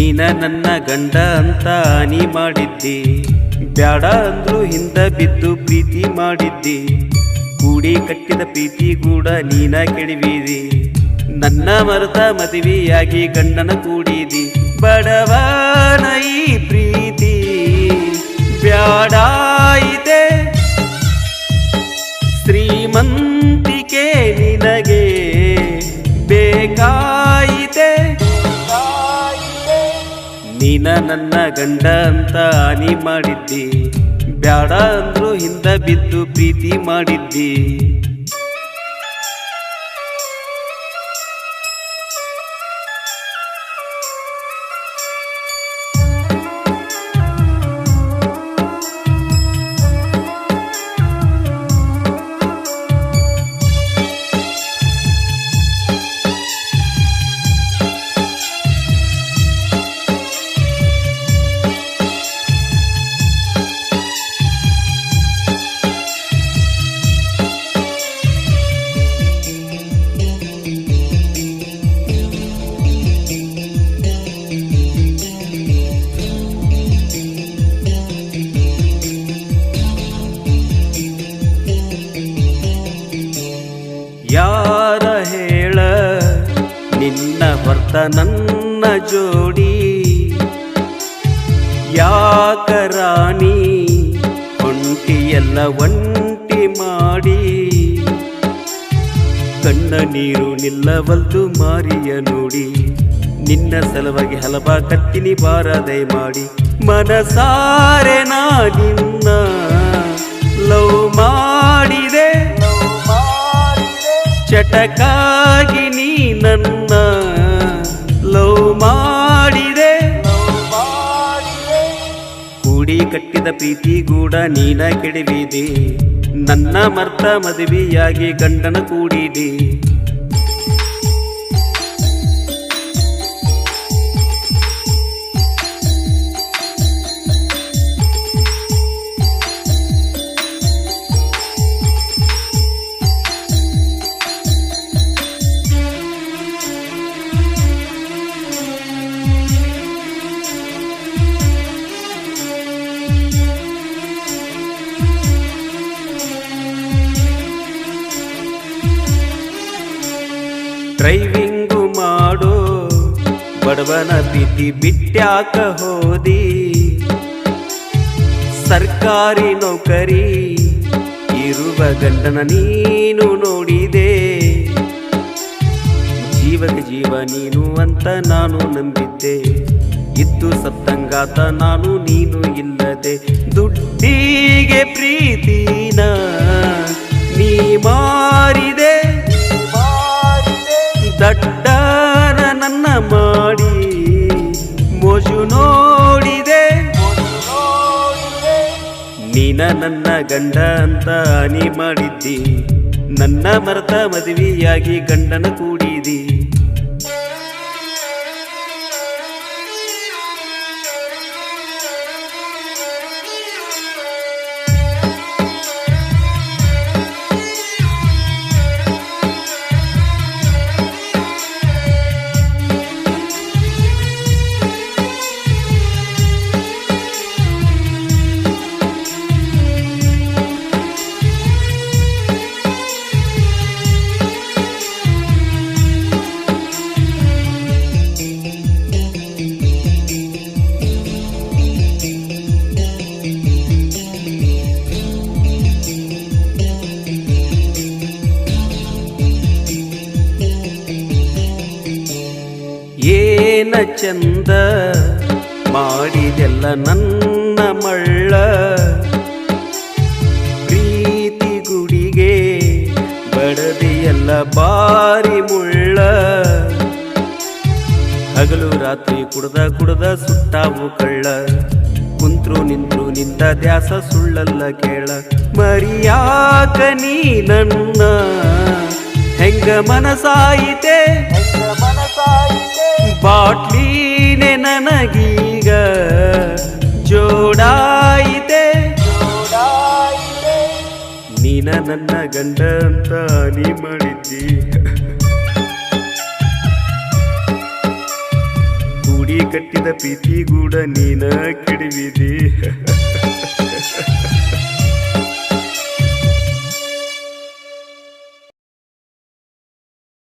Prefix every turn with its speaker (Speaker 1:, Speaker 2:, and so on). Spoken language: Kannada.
Speaker 1: ನೀನ ನನ್ನ ಗಂಡ ಅಂತ ಹಾನಿ ಮಾಡಿದ್ದಿ. ಬ್ಯಾಡ ಅಂದ್ರು ಹಿಂದ ಬಿದ್ದು ಪ್ರೀತಿ ಮಾಡಿದ್ದಿ. ಕೂಡಿ ಕಟ್ಟಿದ ಪ್ರೀತಿ ಕೂಡ ನೀನ ಕೆಡವಿದಿ. ನನ್ನ ಮರೆತ ಮದುವೆಯಾಗಿ ಗಂಡನ ಕೂಡಿದಿ. ಬಡವನ ನೀನ ನನ್ನ ಗಂಡ ಅಂತ ಹಾನಿ ಮಾಡಿದ್ದಿ. ಬ್ಯಾಡ ಅಂದ್ರು ಹಿಂದ ಬಿದ್ದು ಪ್ರೀತಿ ಮಾಡಿದ್ದಿ. ಹೊರ್ತ ನನ್ನ ಜೋಡಿ. ಯಾಕರಾಣಿ ಒಂಟಿ ಎಲ್ಲ ಒಂಟಿ ಮಾಡಿ. ಕಣ್ಣ ನೀರು ನಿಲ್ಲವಲ್ದು ಮಾರಿಯ ನೋಡಿ. ನಿನ್ನ ಸಲುವಾಗಿ ಹಲವ ಕತ್ತಿನಿ ಬಾರದೆ ಮಾಡಿ. ಮನಸಾರೆ ನಾ ನಿನ್ನ ಲವ್ ಮಾಡಿದೆ. ಚಟಕಾಗಿ ನೀ ನನ್ನ ಪ್ರೀತಿ ಕೂಡ ನೀನ ಕೆಡವಿದೆ. ನನ್ನ ಮರ್ತ ಮದುವೆಯಾಗಿ ಗಂಡನ ಕೂಡಿದೆ. ಡ್ರೈವಿಂಗು ಮಾಡೋ. ಬಡವನ ಬಿದ್ದಿ ಬಿಟ್ಟ್ಯಾಕ ಹೋದಿ. ಸರ್ಕಾರಿ ನೌಕರಿ, ಇರುವ ಗಂಡನ ನೀನು ನೋಡಿದೆ. ಜೀವಕ್ಕೆ ಜೀವ ನೀನು ಅಂತ ನಾನು ನಂಬಿದ್ದೆ. ಇದ್ದು ಸತ್ತಂಗಾತ ನಾನು, ನೀನು ಇಲ್ಲದೆ. ದುಡ್ಡಿಗೆ ಪ್ರೀತಿನ ನೀ ಮಾರಿದೆ. ದಡ್ಡನ ನನ್ನ ಮಾಡಿ ಮೋಜು ನೋಡಿದೆ. ನೀನ ನನ್ನ ಗಂಡ ಅಂತ ನೀ ಮಾಡಿದ್ದಿ. ನನ್ನ ಮರೆತ ಮದುವೆಯಾಗಿ ಗಂಡನ ಕೂಡಿದಿ ಏನ ಚಂದ ಮಾಡಿದೆಲ್ಲ ನನ್ನ ಮಳ್ಳ. ಪ್ರೀತಿ ಗುಡಿಗೆ ಬಡದೆಯಲ್ಲ ಬಾರಿ ಮುಳ್ಳ. ಹಗಲು ರಾತ್ರಿ ಕುಡ್ದ ಕುಡ್ದ ಸುತ್ತಾವು ಕಳ್ಳ. ಕುಂತ್ರು ನಿಂತ್ರು ನಿಂತ ದ್ಯಾಸ ಸುಳ್ಳಲ್ಲ ಕೇಳ. ಮರಿಯಾಕ ನೀ ನನ್ನ. ಹೆಂಗ ಮನಸಾಯಿತೆ? ಬಾಟ್ಲೀನೆ ನನಗೀಗ ಜೋಡಾಯಿತೆ. ನೀನ ನನ್ನ ಗಂಡ ಅಂತ ನೀ ಮಾಡಿದ್ದಿ ಕೂಡಿ ಕಟ್ಟಿದ ಪ್ರೀತಿ ಕೂಡ ನೀನ ಕೆಡವಿದಿ.